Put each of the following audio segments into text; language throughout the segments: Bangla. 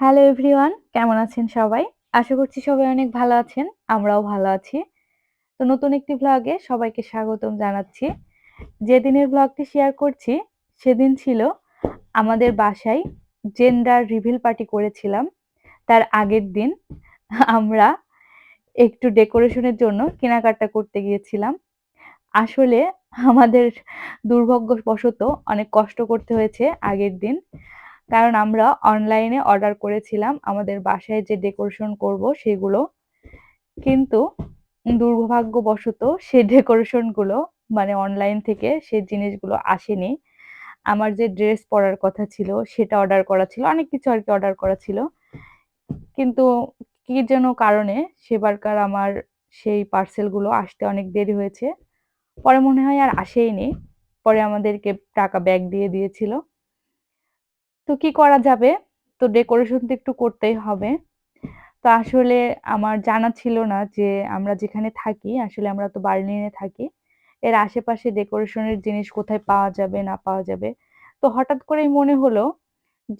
হ্যালো এভরিওয়ান কেমন আছেন সবাই? আশা করছি সবাই অনেক ভালো আছেন। আমরাও ভালো আছি। তো নতুন একটি ভ্লগে সবাইকে স্বাগতম জানাচ্ছি। যেদিনের ভ্লগটি শেয়ার করছি, সেদিন ছিল আমাদের বাসায় জেন্ডার রিভিল পার্টি করেছিলাম। তার আগের দিন আমরা একটু ডেকোরেশনের জন্য কেনাকাটা করতে গিয়েছিলাম। আসলে আমাদের দুর্ভাগ্যবশত অনেক কষ্ট করতে হয়েছে আগের দিন। কারণ আমরা অনলাইনে অর্ডার করেছিলাম, আমাদের বাসায় যে ডেকোরেশন করব সেগুলো। কিন্তু দুর্ভাগ্যবশত সেই ডেকোরেশনগুলো মানে অনলাইন থেকে সে জিনিসগুলো আসেনি। আমার যে ড্রেস পরার কথা ছিল, সেটা অর্ডার করা ছিল। অনেক কিছু আর কি অর্ডার করা ছিল। কিন্তু কি যেন কারণে সেবারকার আমার সেই পার্সেলগুলো আসতে অনেক দেরি হয়েছে। পরে মনে হয় আর আসেইনি। পরে আমাদেরকে টাকা ব্যাগ দিয়ে দিয়েছিল। তো কি করা যাবে? তো ডেকোরেশন তো একটু করতেই হবে। তো আসলে আমার জানা ছিল না যে আমরা যেখানে থাকি, আসলে আমরা তো বার্লিনে থাকি। এর আশেপাশে ডেকোরেশনের জিনিস কোথায় পাওয়া যাবে, না পাওয়া যাবে। তো হঠাৎ করেই মনে হলো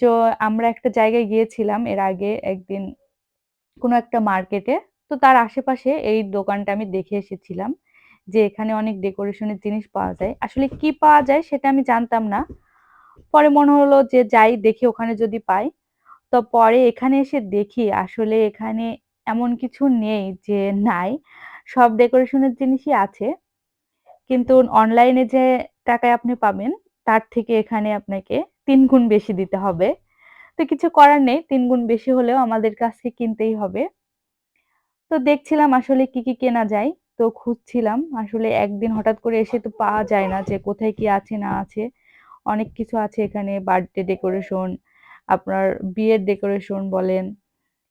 যে আমরা একটা জায়গায় গিয়েছিলাম, এর আগে একদিন কোনো একটা মার্কেটে। তো তার আশেপাশে এই দোকানটা আমি দেখে এসেছিলাম যে এখানে অনেক ডেকোরেশনের জিনিস পাওয়া যায়। আসলে কি পাওয়া যায় সেটা আমি জানতাম না। পরে মনে হলো যে যাই দেখি ওখানে যদি পাই। তো পরে এখানে এসে দেখি আসলে এখানে এমন কিছু নেই যে নাই। সব ডেকোরেশনের জিনিসই আছে। কিন্তু অনলাইনে যে টাকায় আপনি পাবেন তার থেকে এখানে আপনাকে ৩ গুণ বেশি দিতে হবে। তো কিছু করার নেই ৩ গুণ বেশি হলেও আমাদের কাছে কিনতেই হবে। তো দেখছিলাম আসলে কি, কি কেনা যায়। তো খুঁজছিলাম। আসলে একদিন হঠাৎ করে এসে তো পাওয়া যায় না যে কোথায় কি আছে না আছে। অনেক কিছু আছে এখানে বার্থডে ডেকোরেশন, আপনার বিয়ের ডেকোরেশন বলেন,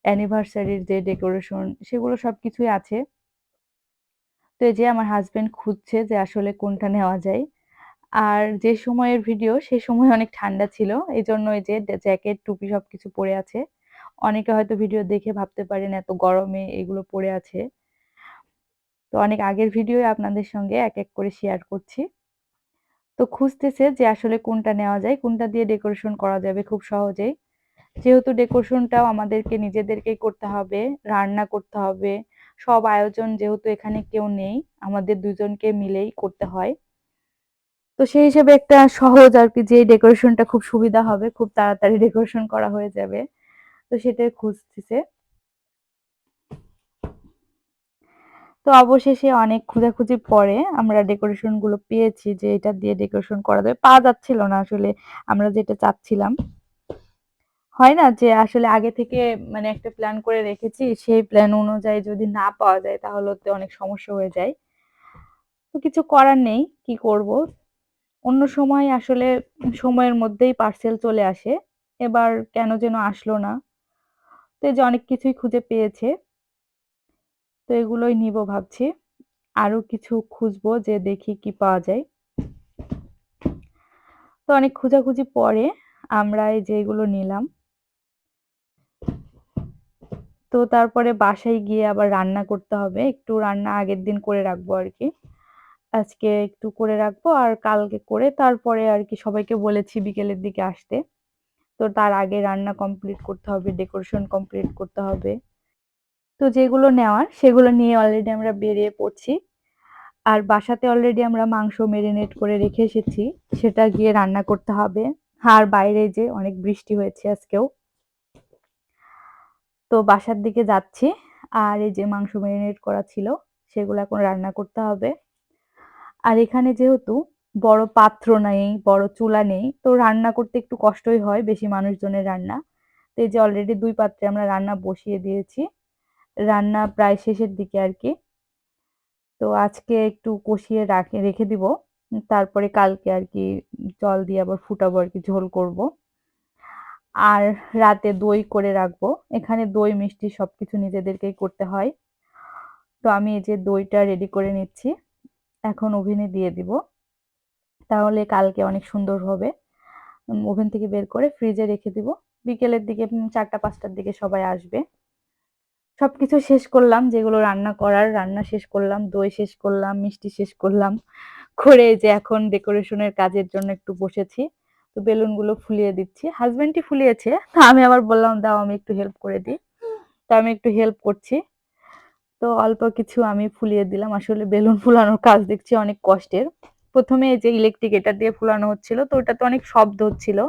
অ্যানিভার্সারির যে ডেকোরেশন সেগুলো সব কিছুই আছে। তো এই যে আমার হাসব্যান্ড খুঁজছে যে আসলে কোনটা নেওয়া যায়। আর যে সময়ের ভিডিও সে সময় অনেক ঠান্ডা ছিল। এই জন্য এই যে জ্যাকেট, টুপি সব কিছু পরে আছে। অনেকে হয়তো ভিডিও দেখে ভাবতে পারেন এত গরমে এগুলো পরে আছে। তো অনেক আগের ভিডিওই আপনাদের সঙ্গে এক, এক করে শেয়ার করছি। তো খুঁজতেছে যে আসলে কোনটা নেওয়া যায়, কোনটা দিয়ে ডেকোরেশন করা যাবে খুব সহজেই। যেহেতু ডেকোরেশনটাও আমাদেরকে নিজেদেরকেই করতে হবে, রান্না করতে হবে। সব আয়োজন যেহেতু এখানে কেউ নেই, আমাদের দুজনকে মিলেই করতে হয়। তো সেই হিসেবে একটা সহজ আর কি যে ডেকোরেশনটা খুব সুবিধা হবে, খুব তাড়াতাড়ি ডেকোরেশন করা হয়ে যাবে। তো সেটাই খুঁজতেছে। তো অবশেষে অনেক খোঁজাখুঁজির পরে আমরা ডেকোরেশনগুলো পেয়েছি যে এটা দিয়ে ডেকোরেশন করা যাবে। পাওয়া যাচ্ছিল না আসলে আমরা যেটা চাচ্ছিলাম। হয় না যে আসলে আগে থেকে মানে একটা প্ল্যান করে রেখেছি, সেই প্ল্যান অনুযায়ী যদি না পাওয়া যায় তাহলে তো অনেক সমস্যা হয়ে যায়। তো কিছু করার নেই, কি করব? অন্য সময় আসলে সময়ের মধ্যেই পার্সেল চলে আসে। এবার কেন যেন আসলো না। তো যে অনেক কিছুই খুঁজে পেয়েছে। এগুলোই নিবো ভাবছি। আরও কিছু খুঁজবো যে দেখি কি পাওয়া যায়। তো অনেক খোঁজাখুঁজি পরে আমরা এই যে এগুলো নিলাম। তো তারপরে বাসায় গিয়ে আবার রান্না করতে হবে। একটু রান্না আগের দিন করে রাখব আর কি আজকে একটু করে রাখব আর কালকে করে তারপরে আর কি সবাইকে বলেছি বিকেলের দিকে আসতে। তো তার আগে রান্না কমপ্লিট করতে হবে, ডেকোরেশন কমপ্লিট করতে হবে। তো যেগুলো নেওয়ার সেগুলো নিয়ে অলরেডি আমরা বেরিয়ে পড়ছি। আর বাসাতে অলরেডি আমরা মাংস মেরিনেট করে রেখে এসেছি। সেটা গিয়ে রান্না করতে হবে। আর বাইরে যে অনেক বৃষ্টি হয়েছে আজকেও। তো বাসার দিকে যাচ্ছি। আর এই যে মাংস মেরিনেট করা ছিল সেগুলো এখন রান্না করতে হবে। আর এখানে যেহেতু বড় পাত্র নেই, বড় চুলা নেই, তো রান্না করতে একটু কষ্টই হয় বেশি মানুষজনের রান্না। তো এই যে অলরেডি দুই পাত্রে আমরা রান্না বসিয়ে দিয়েছি। রান্না প্রায় শেষের দিকে আর কি তো আজকে একটু কষিয়ে রাখে, রেখে দিব। তারপরে কালকে আর কি জল দিয়ে আবার ফুটাবো আর কি, ঝোল করব। আর রাতে দই করে রাখব। এখানে দই, মিষ্টি সব কিছু নিজেদেরকেই করতে হয়। তো আমি এই যে দইটা রেডি করে নিচ্ছি। এখন ওভেনে দিয়ে দিব। তাহলে কালকে অনেক সুন্দর হবে। ওভেন থেকে বের করে ফ্রিজে রেখে দিব। বিকেলের দিকে, উম ৪টা-৫টার দিকে সবাই আসবে। সবকিছু শেষ করলাম যেগুলো রান্না করার, রান্না শেষ করলাম, দই শেষ করলাম, মিষ্টি শেষ করলাম। করে যে এখন ডেকোরেশনের কাজের জন্য একটু বসেছি। তো বেলুনগুলো ফুলিয়ে দিচ্ছি হাজবেন্ডই ফুলিয়েছে তো আমি আবার বললাম দাও আমি একটু হেল্প করে দিই তো আমি একটু হেল্প করছি তো অল্প কিছু আমি ফুলিয়ে দিলাম আসলে বেলুন ফুলানোর কাজ দেখছি অনেক কষ্টের প্রথমে যে ইলেকট্রিক এটা দিয়ে ফুলানো হচ্ছিল তো ওটাতে অনেক শব্দ হচ্ছিল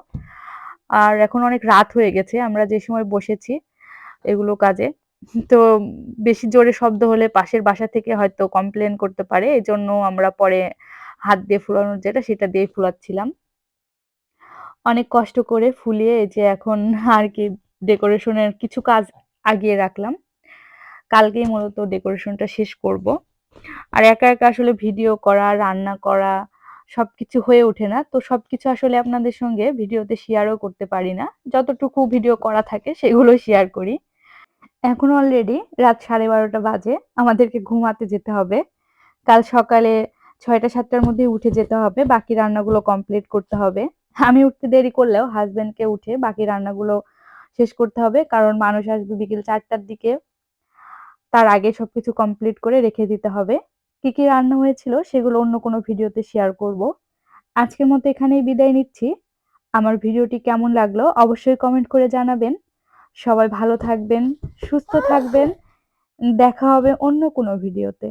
আর এখন অনেক রাত হয়ে গেছে আমরা যে সময় বসেছি এগুলো কাজে তো বেশি জোরে শব্দ হলে পাশের বাসা থেকে হয়তো কমপ্লেন করতে পারে। এই জন্য আমরা পরে হাত দিয়ে ফুলানোর যেটা, সেটা দিয়ে ফুলাচ্ছিলাম অনেক কষ্ট করে ফুলিয়ে যে এখন আর কি ডেকোরেশনের কিছু কাজ আগিয়ে রাখলাম। কালকেই মূলত ডেকোরেশনটা শেষ করব। আর একা একা আসলে ভিডিও করা, রান্না করা সবকিছু হয়ে ওঠে না। তো সবকিছু আসলে আপনাদের সঙ্গে ভিডিওতে শেয়ারও করতে পারি না। যতটুকু ভিডিও করা থাকে সেগুলো শেয়ার করি। এখন অলরেডি রাত সাড়ে বারোটা বাজে, আমাদেরকে ঘুমাতে যেতে হবে। কাল সকালে ছয়টা, সাতটার মধ্যে উঠে যেতে হবে, বাকি রান্নাগুলো কমপ্লিট করতে হবে। আমি উঠতে দেরি করলেও হাজবেন্ডকে উঠে বাকি রান্নাগুলো শেষ করতে হবে, কারণ মানুষ আসবে বিকেল চারটার দিকে। তার আগে সবকিছু কমপ্লিট করে রেখে দিতে হবে। কি কি রান্না হয়েছিল সেগুলো অন্য কোনো ভিডিওতে শেয়ার করব। আজকের মতো এখানেই বিদায় নিচ্ছি। আমার ভিডিওটি কেমন লাগল অবশ্যই কমেন্ট করে জানাবেন। সবাই ভালো থাকবেন সুস্থ থাকবেন। দেখা হবে অন্য কোনো ভিডিওতে।